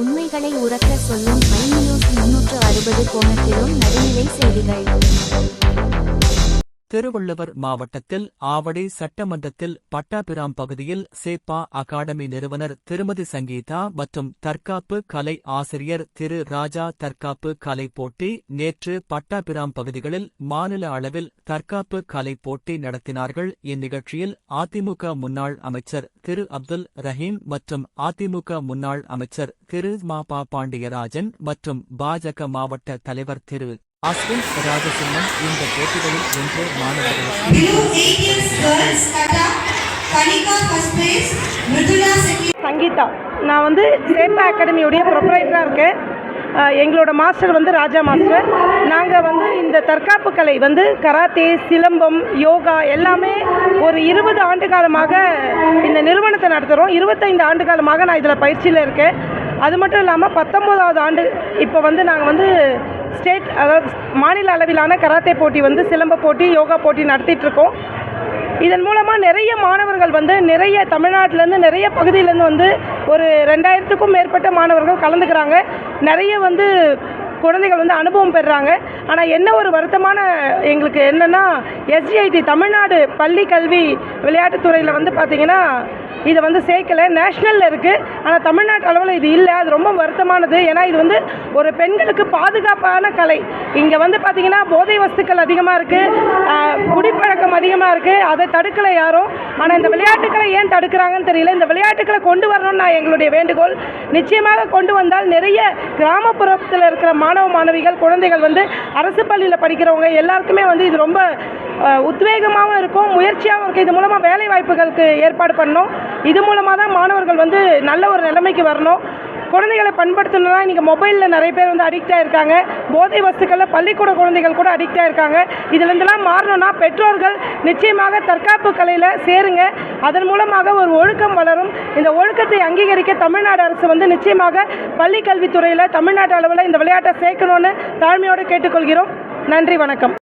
உண்மைகளை உரக்க சொல்லும் ஐ நியூஸ் முன்னூற்று அறுபது கோணத்திலும் நடுநிலை செய்திகள். திருவள்ளுவர் மாவட்டத்தில் ஆவடி சட்டமன்றத்தில் பட்டாபிராம் பகுதியில் சேப்பா அகாடமி நிறுவனர் திருமதி சங்கீதா மற்றும் தற்காப்பு கலை ஆசிரியர் திரு ராஜா தற்காப்பு கலை போட்டி நேற்று பட்டாபிராம் பகுதிகளில் மாநில அளவில் தற்காப்பு கலை போட்டி நடத்தினார்கள். இந்நிகழ்ச்சியில் அதிமுக முன்னாள் அமைச்சர் திரு அப்துல் ரஹீம் மற்றும் அதிமுக முன்னாள் அமைச்சர் திரு மாபா பாண்டியராஜன் மற்றும் பாஜக மாவட்ட தலைவர் திரு அஸ்வின் ராஜசிம்மன் இந்த போட்டிகளில் வென்று மாணவர்களுக்கு Below 8 years girls, Tata, Kanika first place, Mridula second. Sangeetha நான் வந்து சேப்பா அகாடமியுடைய ப்ரொப்ரைட்டராக இருக்கேன். எங்களோட மாஸ்டர் வந்து ராஜா மாஸ்டர். நாங்கள் வந்து இந்த தற்காப்பு கலை வந்து கராத்தே சிலம்பம் யோகா எல்லாமே ஒரு இருபது ஆண்டு காலமாக இந்த நிறுவனத்தை நடத்துகிறோம் இருபத்தைந்து ஆண்டு காலமாக நான் இதில் பயிற்சியில் இருக்கேன். அது மட்டும் இல்லாமல் பத்தொம்போதாவது ஆண்டு இப்போ வந்து நாங்கள் வந்து ஸ்டேட் அதாவது மாநில அளவிலான கராத்தே போட்டி வந்து சிலம்ப போட்டி யோகா போட்டி நடத்திட்டுருக்கோம். இதன் மூலமாக நிறைய மாணவர்கள் வந்து நிறைய தமிழ்நாட்டிலேருந்து நிறைய பகுதியிலேருந்து வந்து ஒரு ரெண்டாயிரத்துக்கும் மேற்பட்ட மாணவர்கள் கலந்துக்கிறாங்க. நிறைய வந்து குழந்தைகள் வந்து அனுபவம் பெறுறாங்க. ஆனால் என்ன ஒரு வருத்தமான எங்களுக்கு என்னென்னா எஸ்ஜிஐடி தமிழ்நாடு பள்ளி கல்வி விளையாட்டுத்துறையில் வந்து பார்த்திங்கன்னா இதை வந்து சேர்க்கல. நேஷ்னலில் இருக்குது ஆனால் தமிழ்நாட்டு அளவில் இது இல்லை. அது ரொம்ப வருத்தமானது. ஏன்னா இது வந்து ஒரு பெண்களுக்கு பாதுகாப்பான கலை. இங்கே வந்து பார்த்திங்கன்னா போதை வஸ்துக்கள் அதிகமாக இருக்குது குடிப்பழக்கம் அதிகமாக இருக்குது அதை தடுக்கலை யாரும். ஆனால் இந்த விளையாட்டுக்களை ஏன் தடுக்கிறாங்கன்னு தெரியல. இந்த விளையாட்டுக்களை கொண்டு வரணும்னு நான் எங்களுடைய வேண்டுகோள். நிச்சயமாக கொண்டு வந்தால் நிறைய கிராமப்புறத்தில் இருக்கிற மாணவ மாணவிகள் குழந்தைகள் வந்து அரசு பள்ளியில் படிக்கிறவங்க எல்லாருக்குமே வந்து இது ரொம்ப உத்வேகமாகவும் இருக்கும் முயற்சியாகவும் இருக்கும். இது மூலமாக வேலை வாய்ப்புகளுக்கு ஏற்பாடு பண்ணோம் இது மூலமாக தான் மாணவர்கள் வந்து நல்ல ஒரு நிலைமைக்கு வரணும். குழந்தைகளை பண்படுத்தணும்னா இன்றைக்கி மொபைலில் நிறைய பேர் வந்து அடிக்டாக இருக்காங்க போதை வஸ்துக்களில் பள்ளிக்கூட குழந்தைகள் கூட அடிக்டாக இருக்காங்க இதுலேருந்துலாம் மாறணும்னா பெற்றோர்கள் நிச்சயமாக தற்காப்பு கலையில் சேருங்க. அதன் மூலமாக ஒரு ஒழுக்கம் வளரும். இந்த ஒழுக்கத்தை அங்கீகரிக்க தமிழ்நாடு அரசு வந்து நிச்சயமாக பள்ளி கல்வித்துறையில் தமிழ்நாட்டு அளவில் இந்த விளையாட்டை சேர்க்கணும்னு தாழ்மையோடு கேட்டுக்கொள்கிறோம். நன்றி வணக்கம்.